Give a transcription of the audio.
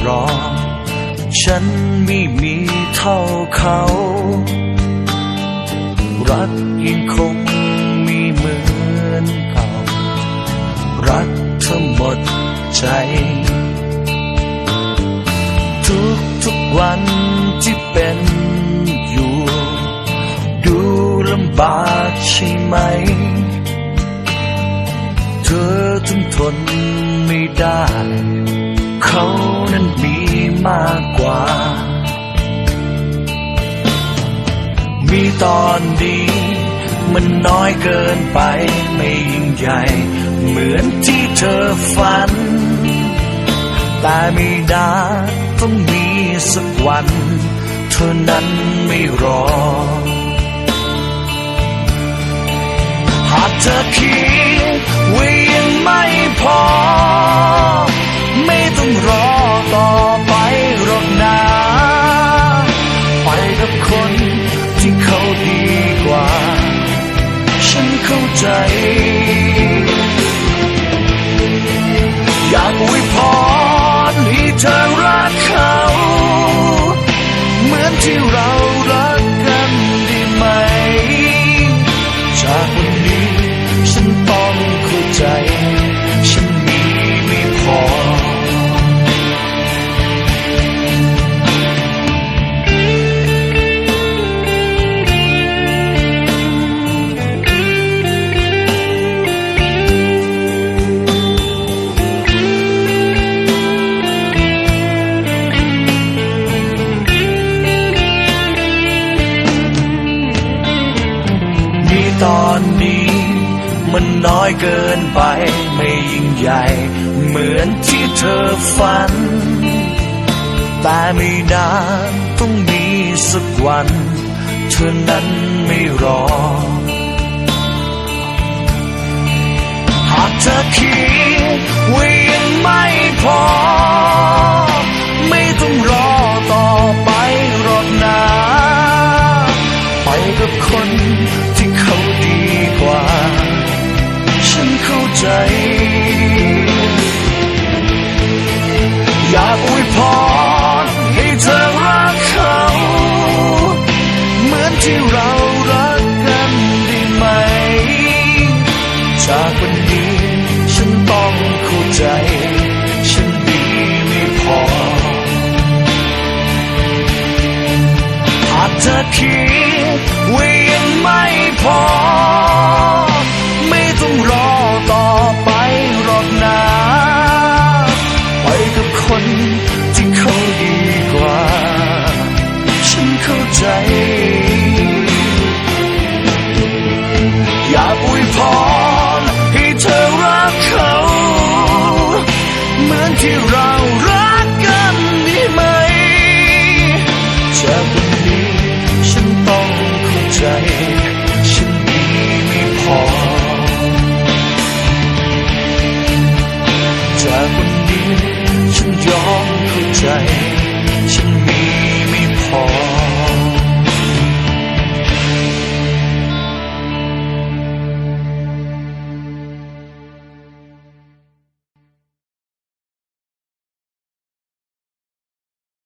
หรอฉันไม่มีเท่าเขา รักยังคงมีเหมือนเก่า รักเธอหมดใจ ทุกทุกวันที่เป็นอยู่ ดูลำบากใช่ไหม เธอทนทนไม่ได้ เขานั้นมีมากกว่า มีตอนดี มันน้อยเกินไปไม่ยิ่งใหญ่ เหมือนที่เธอฝัน แต่ไม่นาต้องมีสักวัน เธอนั้นไม่รอ หากเธอคิดว่ายังไม่พอ อนนี้ มันน้อยเกินไปไม่ยิ่งใหญ่ เหมือนที่เธอฝัน แต่ไม่นานต้องมีสักวัน เธอนั้นไม่รอ หากเธอคิดว่ายังไม่พอ ไม่ต้องรอต่อไปหรอกนะไปกับคน ที่เขาดีกว่าฉันเข้าใจ